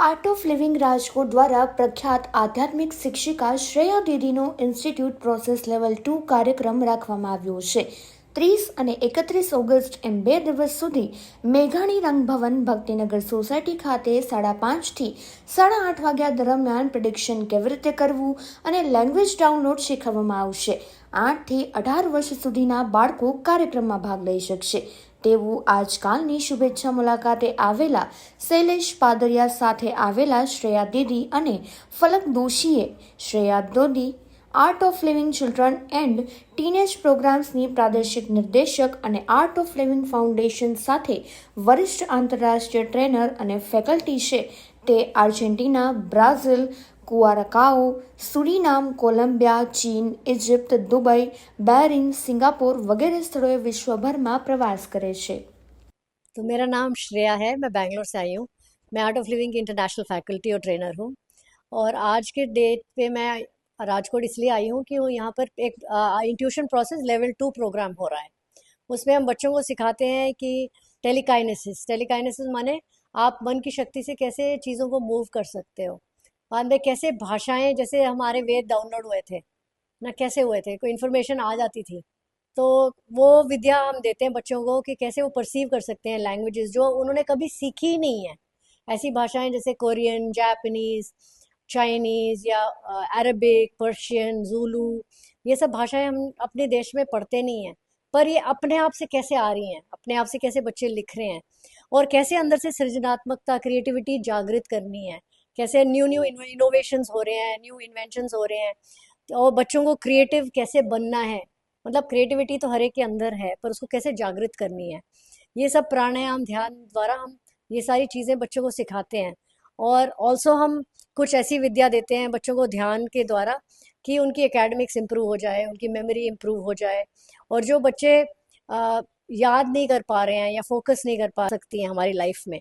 Art of living Rajkot દ્વારા પ્રખ્યાત આધ્યાત્મિક શિક્ષિકા શ્રેયા દીદીનો ઇન્સ્ટિટ્યૂટ પ્રોસેસ લેવલ ટુ કાર્યક્રમ રાખવામાં આવ્યો છે. ત્રીસ અને એકત્રીસ ઓગસ્ટ એમ બે દિવસ સુધી મેઘાણી રંગભવન ભક્તિનગર સોસાયટી ખાતે સાડા પાંચથી સાડા આઠ વાગ્યા દરમિયાન પ્રિડિક્શન કેવી રીતે કરવું અને લેંગ્વેજ ડાઉનલોડ શીખવવામાં આવશે. આઠથી અઢાર વર્ષ સુધીના બાળકો કાર્યક્રમમાં ભાગ લઈ શકશે. તેવું આજકાલની શુભેચ્છા મુલાકાતે આવેલા શૈલેષ પાદરિયા સાથે આવેલા શ્રેયા દીદી અને Falak દોશીએ Shreya Didi art of living children and teenage પ્રોગ્રામ્સની પ્રાદેશિક નિર્દેશક અને આર્ટ ઓફ લિવિંગ ફાઉન્ડેશન સાથે વરિષ્ઠ આંતરરાષ્ટ્રીય ટ્રેનર અને ફેકલ્ટી છે. તે Argentina, Brazil કુઆરકાઓ સુરીનામ કોલંબિયા ચીન ઇજિપ્ત દુબઈ બેરિન સિંગાપોર વગેરે સ્થળોએ વિશ્વભરમાં પ્રવાસ કરે છે तो मेरा नाम श्रेया है मैं बैंगलोर से आई हूँ मैं आर्ट ऑफ लिविंग की इंटरनेशनल फैकल्टी और ट्रेनर हूँ और आज के डेट पे मैं राजकोट इसलिए आई हूँ कि वो यहाँ पर एक intuition process level two program हो रहा है उसमें हम बच्चों को सिखाते हैं कि टेलीकाइनेसिस टेलीकाइनेसिस माने आप मन की शक्ति से कैसे चीज़ों को मूव कर सकते हो बाद में कैसे भाषाएँ, जैसे हमारे वेद डाउनलोड हुए थे, ना कैसे हुए थे, कोई इन्फॉर्मेशन आ जाती थी। तो वो विद्या हम देते हैं बच्चों को कि कैसे वो परसीव कर सकते हैं लैंग्वेजेस जो उन्होंने कभी सीखी ही नहीं है। ऐसी भाषाएँ जैसे कोरियन जापानीज़ चाइनीज़ या अरबिक पर्शियन जूलू ये सब भाषाएँ हम अपने देश में पढ़ते नहीं हैं। पर ये अपने आप से कैसे आ रही हैं? अपने आप से कैसे बच्चे लिख रहे हैं? और कैसे अंदर से सृजनात्मकता क्रिएटिविटी जागृत करनी है? कैसे न्यू न्यू इनोवेशंस हो रहे हैं न्यू इन्वेंशंस हो रहे हैं और बच्चों को क्रिएटिव कैसे बनना है? मतलब क्रिएटिविटी तो हर एक के अंदर है पर उसको कैसे जागृत करनी है? ये सब प्राणायाम ध्यान द्वारा हम ये सारी चीज़ें बच्चों को सिखाते हैं। और ऑल्सो हम कुछ ऐसी विद्या देते हैं बच्चों को ध्यान के द्वारा कि उनकी एकेडमिक्स इम्प्रूव हो जाए उनकी मेमोरी इम्प्रूव हो जाए और जो बच्चे आ, याद नहीं कर पा रहे हैं या फोकस नहीं कर पा सकती हैं हमारी लाइफ में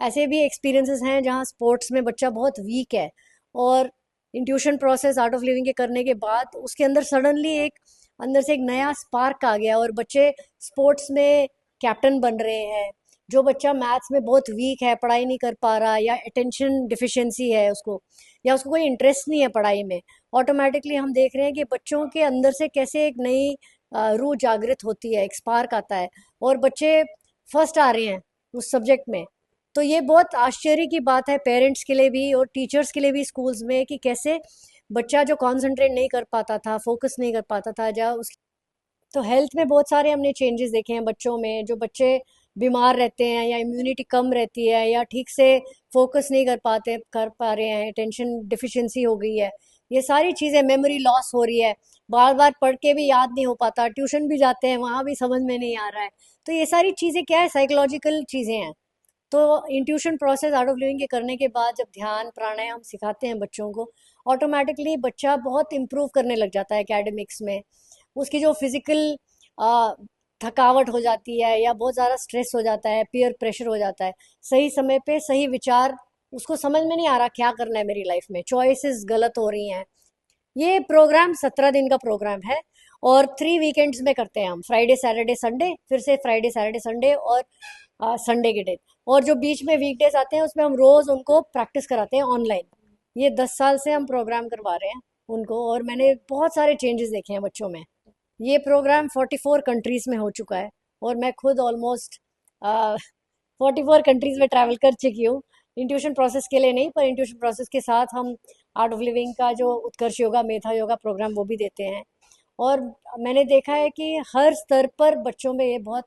ऐसे भी एक्सपीरियंसेस हैं जहाँ स्पोर्ट्स में बच्चा बहुत वीक है और intuition process art of living के करने के बाद उसके अंदर सडनली एक, अंदर से एक नया स्पार्क आ गया और बच्चे स्पोर्ट्स में कैप्टन बन रहे हैं। जो बच्चा मैथ्स में बहुत वीक है, पढ़ाई नहीं कर पा रहा या अटेंशन डिफिशेंसी है उसको या उसको कोई इंटरेस्ट नहीं है पढ़ाई में ऑटोमेटिकली हम देख रहे हैं कि बच्चों के अंदर से कैसे एक नई रूह जागृत होती है, एक स्पार्क आता है और बच्चे फ़र्स्ट आ रहे हैं उस सब्जेक्ट में। तो ये बहुत आश्चर्य की बात है पेरेंट्स के लिए भी और टीचर्स के लिए भी स्कूल्स में कि कैसे बच्चा जो कॉन्सेंट्रेट नहीं कर पाता था फोकस नहीं कर पाता था, या उस तो हेल्थ में बहुत सारे हमने चेंजेस देखे हैं बच्चों में, जो बच्चे बीमार रहते हैं या इम्यूनिटी कम रहती है या ठीक से फोकस नहीं कर पाते, कर पा रहे हैं टेंशन डिफिशेंसी हो गई है। ये सारी चीज़ें मेमोरी लॉस हो रही है। बार बार पढ़ के भी याद नहीं हो पाता, ट्यूशन भी जाते हैं, वहाँ भी समझ में नहीं आ रहा है। तो ये सारी चीज़ें क्या है साइकोलॉजिकल चीज़ें हैं। तो intuition process art of living के करने के बाद जब ध्यान, प्राणायाम सिखाते हैं बच्चों को ऑटोमेटिकली बच्चा बहुत इम्प्रूव करने लग जाता है एकेडमिक्स में। उसकी जो फ़िज़िकल थकावट हो जाती है या बहुत ज़्यादा स्ट्रेस हो जाता है पीयर प्रेशर हो जाता है, सही समय पे सही विचार, उसको समझ में नहीं आ रहा क्या करना है मेरी लाइफ में चॉइसेस गलत हो रही हैं। ये प्रोग्राम सत्रह दिन का प्रोग्राम है और थ्री वीकेंड्स में करते हैं हम फ्राइडे सैटरडे संडे फिर से फ्राइडे सैटरडे संडे और संडे के दिन। और जो बीच में वीकडेज आते हैं, उसमें हम रोज़ उनको प्रैक्टिस कराते हैं ऑनलाइन ये दस साल से हम प्रोग्राम करवा रहे हैं उनको और मैंने बहुत सारे चेंजेस देखे हैं बच्चों में। ये प्रोग्राम फोर्टी फोर कंट्रीज़ में हो चुका है और मैं खुद ऑलमोस्ट फोर्टी फोर कंट्रीज़ में ट्रैवल कर चुकी हूँ। इंट्यूशन प्रोसेस के लिए नहीं, पर इंट्यूशन प्रोसेस के साथ हम आर्ट ऑफ़ लिविंग का जो उत्कर्ष योगा, मेधा योगा प्रोग्राम वो भी देते हैं। और मैंने देखा है कि हर स्तर पर बच्चों में ये बहुत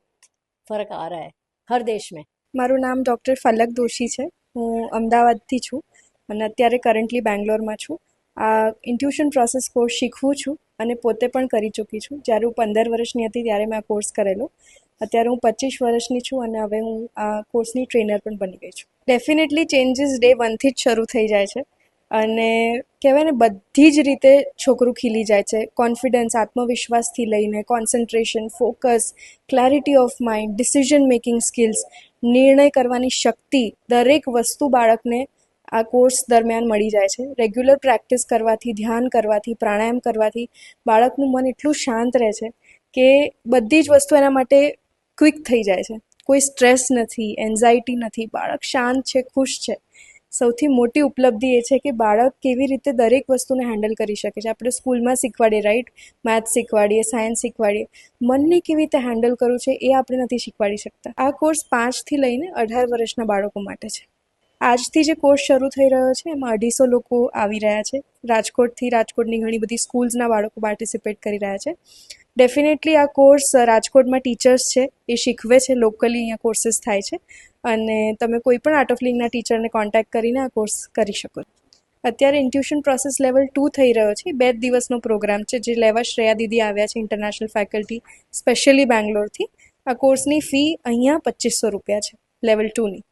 फ़र्क आ रहा है। હર દેશમાં મારું નામ ડૉક્ટર ફલક દોશી છે. હું અમદાવાદથી છું અને અત્યારે કરન્ટલી બેંગ્લોરમાં છું. આ ઇન્ટ્યુશન પ્રોસેસ કોર્સ શીખવું છું અને પોતે પણ કરી ચૂકી છું. જ્યારે હું પંદર વર્ષની હતી ત્યારે મેં આ કોર્સ કરેલો. અત્યારે હું પચીસ વર્ષની છું અને હવે હું આ કોર્સની ટ્રેનર પણ બની ગઈ છું. ડેફિનેટલી ચેન્જીસ ડે વનથી જ શરૂ થઈ જાય છે. અને કહેવાય ને, બધી જ રીતે છોકરું ખીલી જાય છે. કોન્ફિડન્સ આત્મવિશ્વાસથી લઈને concentration focus clarity of mind decision making skills નિર્ણય કરવાની શક્તિ દરેક વસ્તુ બાળકને આ કોર્સ દરમિયાન મળી જાય છે. રેગ્યુલર પ્રેક્ટિસ કરવાથી, ધ્યાન કરવાથી, પ્રાણાયામ કરવાથી બાળકનું મન એટલું શાંત રહે છે કે બધી જ વસ્તુ એના માટે ક્વિક થઈ જાય છે. કોઈ સ્ટ્રેસ નથી એન્ઝાયટી નથી. બાળક શાંત છે, ખુશ છે. સૌથી મોટી ઉપલબ્ધિ એ છે કે બાળક કેવી રીતે દરેક વસ્તુને હેન્ડલ કરી શકે છે. આપણે સ્કૂલમાં શીખવાડીએ રાઈટ મેથ્સ શીખવાડીએ સાયન્સ શીખવાડીએ. મનને કેવી રીતે હેન્ડલ કરવું છે એ આપણે નથી શીખવાડી શકતા. આ કોર્સ પાંચથી લઈને અઢાર વર્ષના બાળકો માટે છે. આજથી જે કોર્સ શરૂ થઈ રહ્યો છે, એમાં અઢીસો લોકો આવી રહ્યા છે. રાજકોટથી રાજકોટની ઘણી બધી સ્કૂલ્સના બાળકો પાર્ટિસિપેટ કરી રહ્યા છે. ડેફિનેટલી આ કોર્સ રાજકોટમાં ટીચર્સ છે, એ શીખવે છે લોકલી અહીંયા કોર્સીસ થાય છે. અને તમે કોઈ પણ આર્ટ ઓફ લિંગના ટીચરને કોન્ટેક્ટ કરીને આ કોર્સ કરી શકો અત્યારે ઇન્ટ્યુશન પ્રોસેસ લેવલ ટુ થઈ રહ્યો છે. બે દિવસનો પ્રોગ્રામ છે, જે લેવા શ્રેયા દીદી આવ્યા છે ઇન્ટરનેશનલ ફેકલ્ટી સ્પેશિયલી બેંગ્લોરથી. આ કોર્સની ફી અહીંયા પચીસો રૂપિયા છે લેવલ ટુની